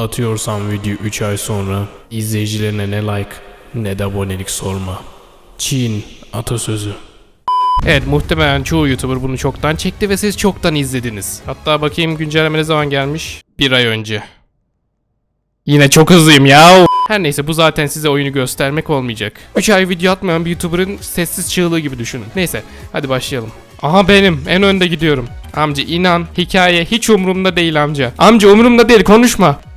Atıyorsam video 3 ay sonra izleyicilerine ne like ne de abonelik sorma. Çin atasözü. Evet muhtemelen çoğu YouTuber bunu çoktan çekti ve siz çoktan izlediniz. Hatta bakayım güncelleme ne zaman gelmiş? Bir ay önce. Yine çok hızlıyım ya. Her neyse bu zaten size oyunu göstermek olmayacak. 3 ay video atmayan bir YouTuber'ın sessiz çığlığı gibi düşünün. Neyse hadi başlayalım. Aha benim en önde gidiyorum. Amca inan hikaye hiç umurumda değil amca. Amca umurumda değil konuşma.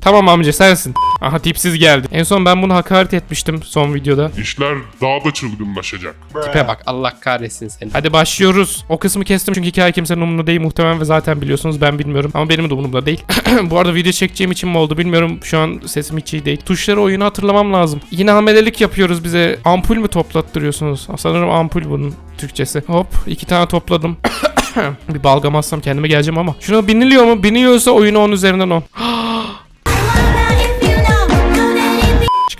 Tamam amca sensin. Aha tipsiz geldi. En son ben bunu hakaret etmiştim son videoda. İşler daha da çılgınlaşacak. Tipe bak Allah kahretsin seni. Hadi başlıyoruz. O kısmı kestim çünkü hikaye kimsenin umurunda değil muhtemelen ve zaten biliyorsunuz ben bilmiyorum. Ama benim de umurumda değil. Bu arada video çekeceğim için mi oldu bilmiyorum. Şu an sesim hiç iyi değil. Tuşları oyunu hatırlamam lazım. Yine hamelelik yapıyoruz bize. Ampul mü toplattırıyorsunuz? Sanırım ampul bunun Türkçesi. Hop iki tane topladım. bir balgamazsam kendime geleceğim ama. Şuna biniliyor mu? Biniliyorsa oyunu 10 üzerinden 10.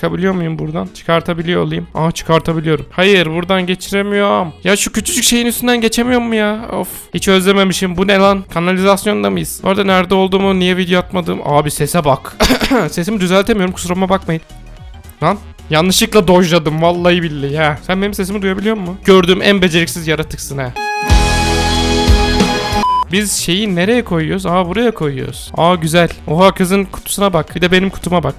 Çıkabiliyor muyum buradan? Çıkartabiliyor olayım. Aa çıkartabiliyorum. Hayır buradan geçiremiyorum. Ya şu küçücük şeyin üstünden geçemiyor mu ya? Of. Hiç özlememişim. Bu ne lan? Kanalizasyonda mıyız? Orada nerede olduğumu, niye video atmadım? Abi sese bak. Sesimi düzeltemiyorum kusuruma bakmayın. Lan yanlışlıkla dojladım vallahi billahi ha. Sen benim sesimi duyabiliyor musun? Gördüğüm en beceriksiz yaratıksın ha. Biz şeyi nereye koyuyoruz? Aa buraya koyuyoruz. Aa güzel. Oha kızın kutusuna bak. Bir de benim kutuma bak.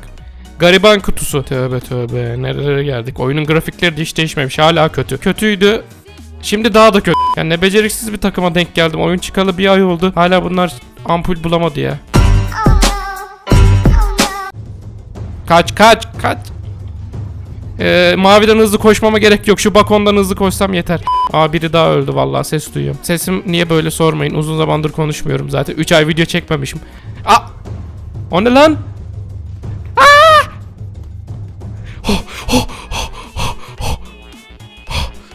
Gariban kutusu. Tövbe tövbe. Nerelere geldik? Oyunun grafikleri de hiç değişmemiş. Hala kötü. Kötüydü. Şimdi daha da kötü. Yani ne beceriksiz bir takıma denk geldim. Oyun çıkalı bir ay oldu. Hala bunlar ampul bulamadı ya. Kaç kaç kaç. Ee, maviden hızlı koşmama gerek yok. Şu bakondan hızlı koşsam yeter. Aa biri daha öldü vallahi ses duyuyorum. Sesim niye böyle sormayın. Uzun zamandır konuşmuyorum zaten. 3 ay video çekmemişim. Aa! O ne lan?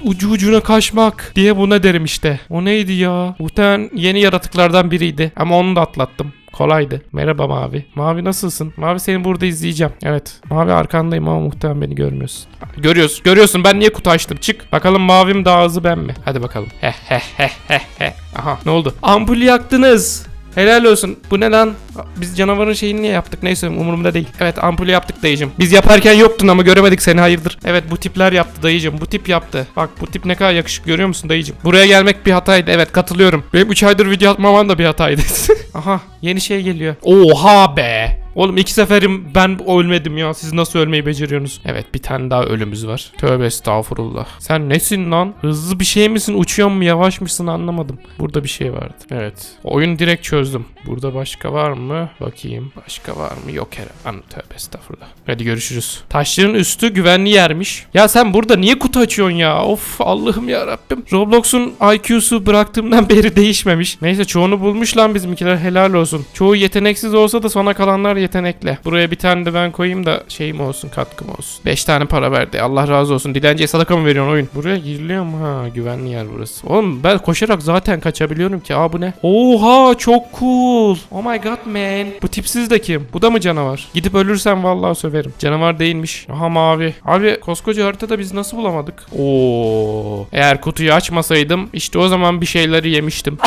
Ucu ucuna kaçmak diye buna derim işte. O neydi ya? Muhtemelen yeni yaratıklardan biriydi. Ama onu da atlattım. Kolaydı. Merhaba Mavi. Mavi nasılsın? Mavi seni burada izleyeceğim. Evet. Mavi arkandayım ama muhtemelen beni görmüyorsun. Görüyorsun. Görüyorsun. Ben niye kutu açtım? Çık. Bakalım mavim daha hızlı ben mi? Hadi bakalım. He he he he he. Aha ne oldu? Ampul yaktınız. Helal olsun. Bu ne lan? Biz canavarın şeyini niye yaptık? Neyse umurumda değil. Evet ampulü yaptık dayıcım. Biz yaparken yoktun ama göremedik seni hayırdır. Evet bu tipler yaptı dayıcım. Bu tip yaptı. Bak bu tip ne kadar yakışık görüyor musun dayıcım? Buraya gelmek bir hataydı. Evet katılıyorum. Benim 3 aydır video atmamam da bir hataydı. Aha yeni şey geliyor. Oha be. Oğlum iki seferim ben ölmedim ya. Siz nasıl ölmeyi beceriyorsunuz? Evet bir tane daha ölümüz var. Tövbe estağfurullah. Sen nesin lan? Hızlı bir şey misin? Uçuyor mu? Yavaş mısın? Anlamadım. Burada bir şey vardı. Evet. Oyunu direkt çözdüm. Burada başka var mı? Bakayım. Başka var mı? Yok herhalde. An tövbe estağfurullah. Hadi görüşürüz. Taşların üstü güvenli yermiş. Ya sen burada niye kutu açıyorsun ya? Of Allah'ım ya Rabbim. Roblox'un IQ'su bıraktığımdan beri değişmemiş. Neyse çoğunu bulmuş lan bizimkiler helal olsun. Çoğu yeteneksiz olsa da sona kalanlar yetenekli. Buraya bir tane de ben koyayım da şeyim olsun katkım olsun. 5 tane para verdi. Allah razı olsun. Dilenciye sadaka mı veriyorsun oyun? Buraya giriliyor mu? Ha güvenli yer burası. Oğlum ben koşarak zaten kaçabiliyorum ki. Aa bu ne? Oha çok cool. Oh my god man. Bu tipsiz de kim? Bu da mı canavar? Gidip ölürsem vallahi söverim. Canavar değilmiş. Aha mavi. Abi koskoca haritada biz nasıl bulamadık? Oo. Eğer kutuyu açmasaydım işte o zaman bir şeyleri yemiştim.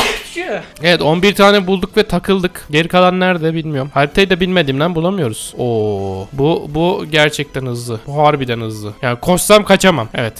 Evet 11 tane bulduk ve takıldık. Geri kalan nerede bilmiyorum. Haritayı da bilmediğimden bulamıyoruz. Oo. Bu bu gerçekten hızlı. Bu harbiden hızlı. Yani koşsam kaçamam. Evet.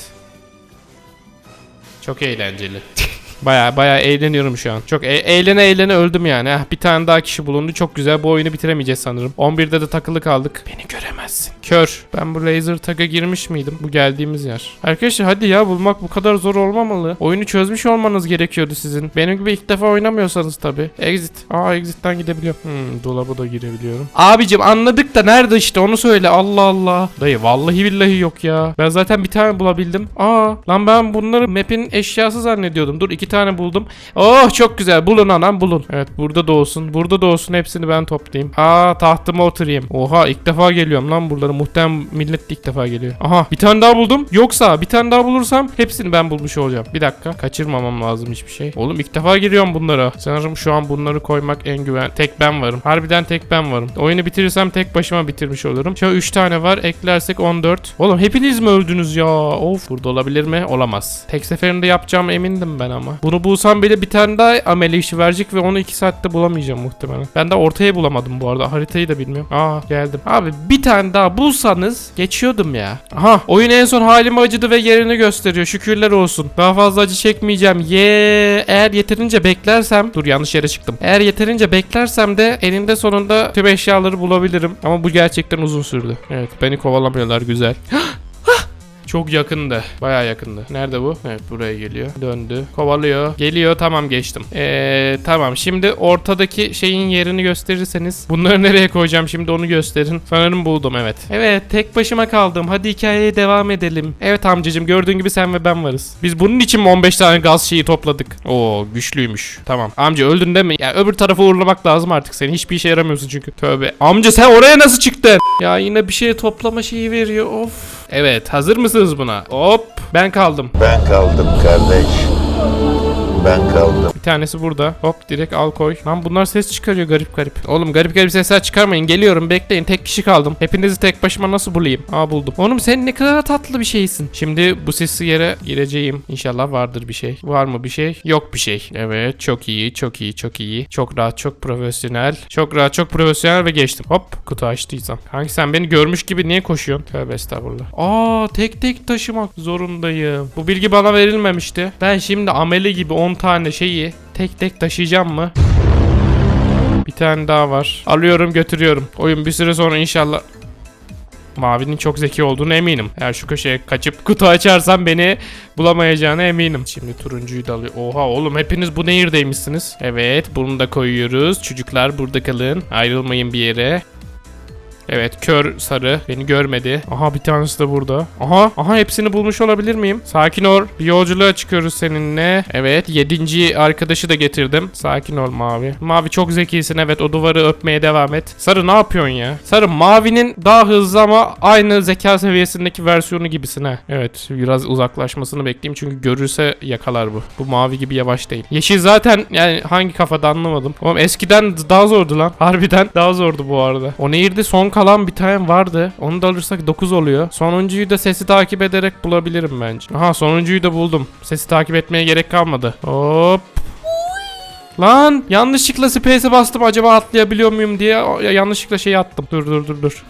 Çok eğlenceli. Baya baya eğleniyorum şu an. Çok e- eğlene eğlene öldüm yani. Heh, bir tane daha kişi bulundu. Çok güzel. Bu oyunu bitiremeyeceğiz sanırım. 11'de de takılı kaldık. Beni göremezsin. Kör. Ben bu laser tag'a girmiş miydim? Bu geldiğimiz yer. Arkadaşlar hadi ya bulmak bu kadar zor olmamalı. Oyunu çözmüş olmanız gerekiyordu sizin. Benim gibi ilk defa oynamıyorsanız tabi. Exit. Aa exit'ten gidebiliyorum. Hmm dolaba da girebiliyorum. Abicim anladık da nerede işte onu söyle. Allah Allah. Dayı vallahi billahi yok ya. Ben zaten bir tane bulabildim. Aa lan ben bunları map'in eşyası zannediyordum. Dur iki tane buldum. Oh çok güzel. Bulun anam bulun. Evet burada da olsun. Burada da olsun. Hepsini ben toplayayım. Aa tahtıma oturayım. Oha ilk defa geliyorum lan buralara. Muhtemelen millet ilk defa geliyor. Aha bir tane daha buldum. Yoksa bir tane daha bulursam hepsini ben bulmuş olacağım. Bir dakika. Kaçırmamam lazım hiçbir şey. Oğlum ilk defa giriyorum bunlara. Sanırım şu an bunları koymak en güven. Tek ben varım. Harbiden tek ben varım. Oyunu bitirirsem tek başıma bitirmiş olurum. Şu 3 tane var. Eklersek 14. Oğlum hepiniz mi öldünüz ya? Of burada olabilir mi? Olamaz. Tek seferinde yapacağım emindim ben ama. Bunu bulsam bile bir tane daha amele işi verecek ve onu 2 saatte bulamayacağım muhtemelen. Ben de ortaya bulamadım bu arada. Haritayı da bilmiyorum. Aa geldim. Abi bir tane daha bulsanız geçiyordum ya. Aha oyun en son halime acıdı ve yerini gösteriyor. Şükürler olsun. Daha fazla acı çekmeyeceğim. Ye eğer yeterince beklersem dur yanlış yere çıktım. Eğer yeterince beklersem de eninde sonunda tüm eşyaları bulabilirim. Ama bu gerçekten uzun sürdü. Evet beni kovalamıyorlar güzel. Çok yakındı. Bayağı yakındı. Nerede bu? Evet buraya geliyor. Döndü. Kovalıyor. Geliyor. Tamam geçtim. Eee tamam. Şimdi ortadaki şeyin yerini gösterirseniz. Bunları nereye koyacağım şimdi onu gösterin. Sanırım buldum evet. Evet tek başıma kaldım. Hadi hikayeye devam edelim. Evet amcacım gördüğün gibi sen ve ben varız. Biz bunun için mi 15 tane gaz şeyi topladık? Oo güçlüymüş. Tamam. Amca öldün değil mi? Ya öbür tarafa uğurlamak lazım artık seni. Hiçbir işe yaramıyorsun çünkü. Tövbe. Amca sen oraya nasıl çıktın? Ya yine bir şey toplama şeyi veriyor. Of. Evet hazır mısınız buna? Hop ben kaldım. Ben kaldım kardeş. Ben kaldım. Bir tanesi burada. Hop direkt al koy. Lan bunlar ses çıkarıyor garip garip. Oğlum garip garip sesler çıkarmayın. Geliyorum bekleyin. Tek kişi kaldım. Hepinizi tek başıma nasıl bulayım? Aa buldum. Oğlum sen ne kadar tatlı bir şeysin. Şimdi bu sesli yere gireceğim. İnşallah vardır bir şey. Var mı bir şey? Yok bir şey. Evet çok iyi çok iyi çok iyi. Çok rahat çok profesyonel. Çok rahat çok profesyonel ve geçtim. Hop kutu açtıysam. Kanki sen beni görmüş gibi niye koşuyorsun? Tövbe estağfurullah. Aa tek tek taşımak zorundayım. Bu bilgi bana verilmemişti. Ben şimdi ameli gibi 10 tane şeyi tek tek taşıyacağım mı? Bir tane daha var. Alıyorum götürüyorum. Oyun bir süre sonra inşallah Mavinin çok zeki olduğunu eminim. Eğer şu köşeye kaçıp kutu açarsam beni bulamayacağına eminim. Şimdi turuncuyu da alıyor. Oha oğlum hepiniz bu nehirdeymişsiniz. Evet bunu da koyuyoruz. Çocuklar burada kalın. Ayrılmayın bir yere. Evet kör sarı beni görmedi. Aha bir tanesi de burada. Aha aha hepsini bulmuş olabilir miyim? Sakin ol. Bir yolculuğa çıkıyoruz seninle. Evet yedinci arkadaşı da getirdim. Sakin ol mavi. Mavi çok zekisin evet o duvarı öpmeye devam et. Sarı ne yapıyorsun ya? Sarı mavinin daha hızlı ama aynı zeka seviyesindeki versiyonu gibisin ha. Evet biraz uzaklaşmasını bekleyeyim çünkü görürse yakalar bu. Bu mavi gibi yavaş değil. Yeşil zaten yani hangi kafada anlamadım. Oğlum eskiden daha zordu lan. Harbiden daha zordu bu arada. O nehirde son kalan bir tane vardı. Onu da alırsak 9 oluyor. Sonuncuyu da sesi takip ederek bulabilirim bence. Aha sonuncuyu da buldum. Sesi takip etmeye gerek kalmadı. Hop. Lan yanlışlıkla space'e bastım acaba atlayabiliyor muyum diye yanlışlıkla şeyi attım. Dur dur dur dur.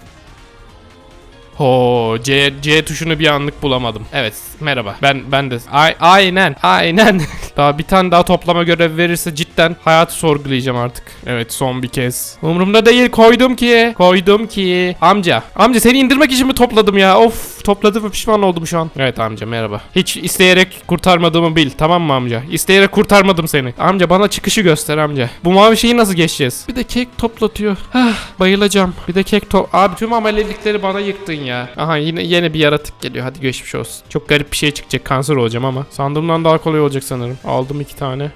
Ho C, C tuşunu bir anlık bulamadım. Evet merhaba. Ben ben de Ay, aynen aynen. daha bir tane daha toplama görevi verirse cidden hayatı sorgulayacağım artık. Evet son bir kez. Umurumda değil koydum ki. Koydum ki. Amca. Amca seni indirmek için mi topladım ya? Of topladım ve pişman oldum şu an. Evet amca merhaba. Hiç isteyerek kurtarmadığımı bil tamam mı amca? İsteyerek kurtarmadım seni. Amca bana çıkışı göster amca. Bu mavi şeyi nasıl geçeceğiz? Bir de kek toplatıyor. Hah bayılacağım. Bir de kek top... Abi tüm amelelikleri bana yıktın ya. Aha yine yine bir yaratık geliyor. Hadi geçmiş olsun. Çok garip bir şey çıkacak. Kanser olacağım ama. Sandığımdan daha kolay olacak sanırım. Aldım iki tane.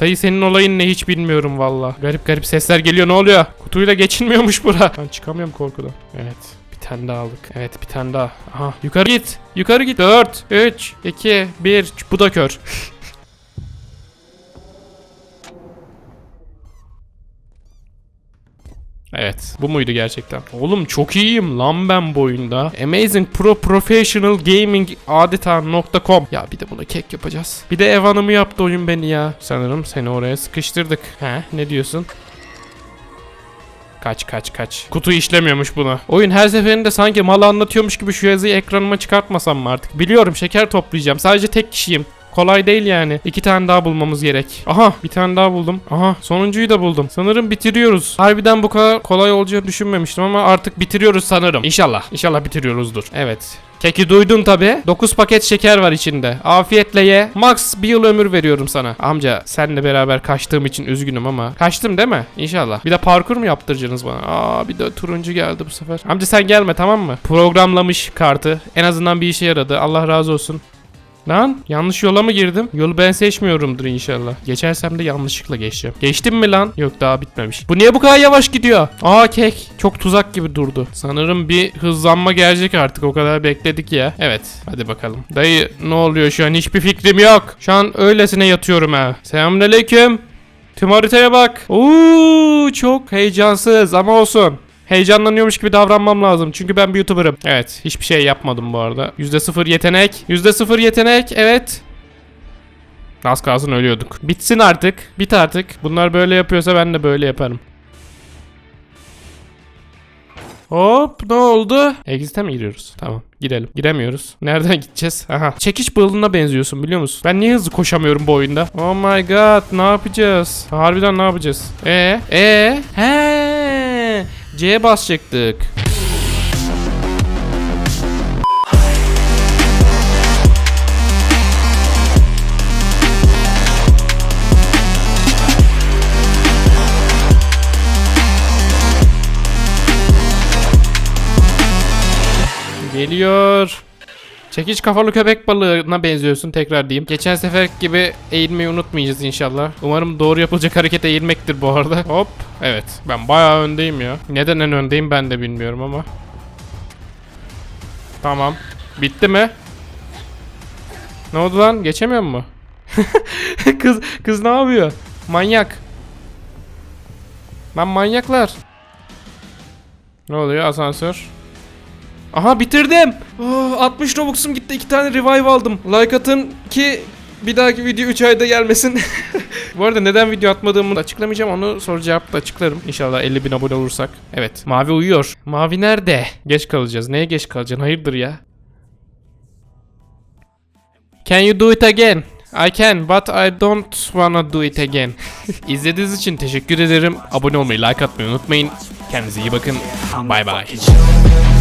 Dayı senin olayın ne hiç bilmiyorum valla. Garip garip sesler geliyor ne oluyor? Kutuyla geçilmiyormuş bura. Ben çıkamıyorum korkudan. Evet. Bir tane daha aldık. Evet bir tane daha. Aha yukarı git. Yukarı git. 4, 3, 2, 1. Bu da kör. Evet. Bu muydu gerçekten? Oğlum çok iyiyim lan ben bu oyunda. Amazing Pro Professional Gaming adeta .com. Ya bir de buna kek yapacağız. Bir de ev hanımı yaptı oyun beni ya. Sanırım seni oraya sıkıştırdık. He ne diyorsun? Kaç kaç kaç. Kutu işlemiyormuş buna. Oyun her seferinde sanki malı anlatıyormuş gibi şu yazıyı ekranıma çıkartmasam mı artık? Biliyorum şeker toplayacağım. Sadece tek kişiyim. Kolay değil yani. İki tane daha bulmamız gerek. Aha bir tane daha buldum. Aha sonuncuyu da buldum. Sanırım bitiriyoruz. Harbiden bu kadar kolay olacağını düşünmemiştim ama artık bitiriyoruz sanırım. İnşallah. İnşallah bitiriyoruzdur. Evet. Keki duydun tabi. 9 paket şeker var içinde. Afiyetle ye. Max bir yıl ömür veriyorum sana. Amca senle beraber kaçtığım için üzgünüm ama. Kaçtım değil mi? İnşallah. Bir de parkur mu yaptıracaksınız bana? Aa bir de turuncu geldi bu sefer. Amca sen gelme tamam mı? Programlamış kartı. En azından bir işe yaradı. Allah razı olsun. Lan yanlış yola mı girdim? Yolu ben seçmiyorumdur inşallah. Geçersem de yanlışlıkla geçeceğim. Geçtim mi lan? Yok daha bitmemiş. Bu niye bu kadar yavaş gidiyor? Aa kek. Çok tuzak gibi durdu. Sanırım bir hızlanma gelecek artık. O kadar bekledik ya. Evet. Hadi bakalım. Dayı ne oluyor şu an? Hiçbir fikrim yok. Şu an öylesine yatıyorum ha. Selamünaleyküm. Tüm haritaya bak. Oo çok heyecansız ama olsun. Heyecanlanıyormuş gibi davranmam lazım. Çünkü ben bir YouTuber'ım. Evet. Hiçbir şey yapmadım bu arada. %0 yetenek. %0 yetenek. Evet. Az kalsın ölüyorduk. Bitsin artık. Bit artık. Bunlar böyle yapıyorsa ben de böyle yaparım. Hop ne oldu? Exit'e mi giriyoruz? Tamam girelim. Giremiyoruz. Nereden gideceğiz? Aha. Çekiş bağlına benziyorsun biliyor musun? Ben niye hızlı koşamıyorum bu oyunda? Oh my god ne yapacağız? Harbiden ne yapacağız? E e he C'ye basacaktık. Geliyor. Çekiç kafalı köpek balığına benziyorsun tekrar diyeyim. Geçen sefer gibi eğilmeyi unutmayacağız inşallah. Umarım doğru yapılacak hareket eğilmektir bu arada. Hop. Evet. Ben bayağı öndeyim ya. Neden en öndeyim ben de bilmiyorum ama. Tamam. Bitti mi? Ne oldu lan? Geçemiyor mu? kız kız ne yapıyor? Manyak. Lan manyaklar. Ne oluyor asansör? Aha bitirdim. Oh, 60 Robux'um gitti. 2 tane revive aldım. Like atın ki bir dahaki video 3 ayda gelmesin. Bu arada neden video atmadığımı açıklamayacağım. Onu soru cevapta açıklarım. İnşallah 50 bin abone olursak. Evet. Mavi uyuyor. Mavi nerede? Geç kalacağız. Neye geç kalacaksın? Hayırdır ya? Can you do it again? I can but I don't wanna do it again. İzlediğiniz için teşekkür ederim. Abone olmayı, like atmayı unutmayın. Kendinize iyi bakın. Bye bye.